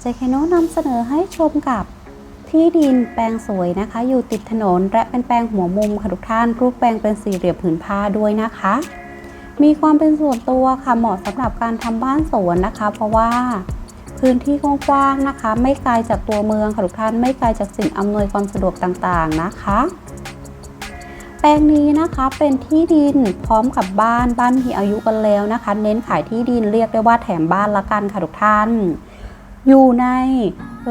เจคโนนำเสนอให้ชมกับที่ดินแปลงสวยนะคะ อยู่ติดถนนและเป็นแปลงหัวมุมค่ะทุกท่าน รูปแปลงเป็นสี่เหลี่ยมผืนผ้าด้วยนะคะ มีความเป็นส่วนตัวค่ะเหมาะสำหรับการทำบ้านสวนนะคะ เพราะว่าพื้นที่กว้างๆนะคะ ไม่ไกลจากตัวเมืองค่ะทุกท่านไม่ไกลจากสิ่งอำนวยความสะดวกต่างๆนะคะ แปลงนี้นะคะเป็นที่ดินพร้อมกับบ้านบ้านมีอายุกันแล้วนะคะ เน้นขายที่ดินเรียกได้ว่าแถมบ้านละกันค่ะทุกท่าน อยู่ใน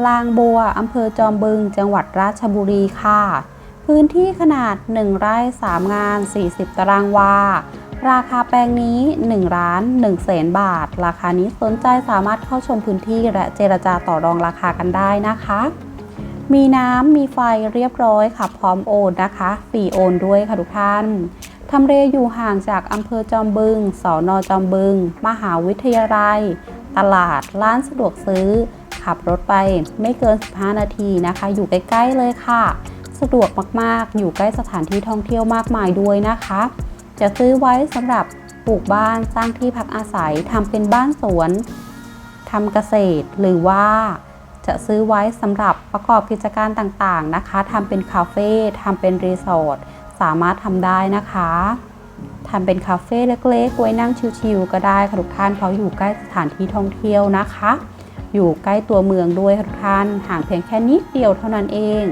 ลางบัวอำเภอจอมบึง จังหวัดราชบุรีค่ะ พื้นที่ขนาด 1 ไร่ 3 งาน 40 ตารางวา ราคาแปลงนี้ 1 ล้าน1แสนบาท ราคานี้สนใจสามารถเข้าชมพื้นที่และเจรจาต่อรองราคากันได้นะคะ มีน้ำมีไฟเรียบร้อยค่ะ พร้อมโอนนะคะฟรีโอนด้วยค่ะทุกท่านทำเลอยู่ห่างจากอำเภอจอมบึง สอนอจอมบึง มหาวิทยาลัย ตลาดร้านสะดวกซื้อ ขับรถไปไม่เกิน 15 นาทีนะคะ อยู่ใกล้ ๆ เลยค่ะ สะดวกมากๆ อยู่ใกล้สถานที่ท่องเที่ยวมากมายด้วยนะคะ จะซื้อไว้สำหรับปลูกบ้านสร้างที่พักอาศัยทำเป็นบ้านสวนทำเกษตรหรือว่าจะซื้อไว้สำหรับประกอบกิจการต่างๆนะคะทำเป็นคาเฟ่ทำเป็นรีสอร์ทสามารถทำได้นะคะ ทำเป็นคาเฟ่เล็กๆ ไว้นั่งชิลๆก็ได้ค่ะทุกท่านเพราะอยู่ใกล้สถานที่ท่องเที่ยวนะคะ อยู่ใกล้ตัวเมืองด้วยค่ะทุกท่านห่างเพียงแค่นิดเดียวเท่านั้นเอง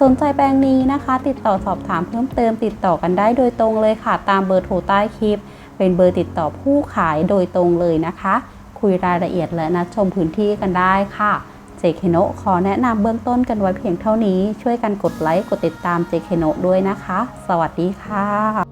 สนใจแปลงนี้นะคะ ติดต่อสอบถามเพิ่มเติมติดต่อกันได้โดยตรงเลยค่ะ ตามเบอร์โทรใต้คลิป เป็นเบอร์ติดต่อผู้ขายโดยตรงเลยนะคะ คุยรายละเอียดและนัดชมพื้นที่กันได้ค่ะเจเคโนขอแนะนำเบื้องต้นกันไว้เพียงเท่านี้ ช่วยกันกดไลค์กดติดตามเจเคโนด้วยนะคะ สวัสดีค่ะ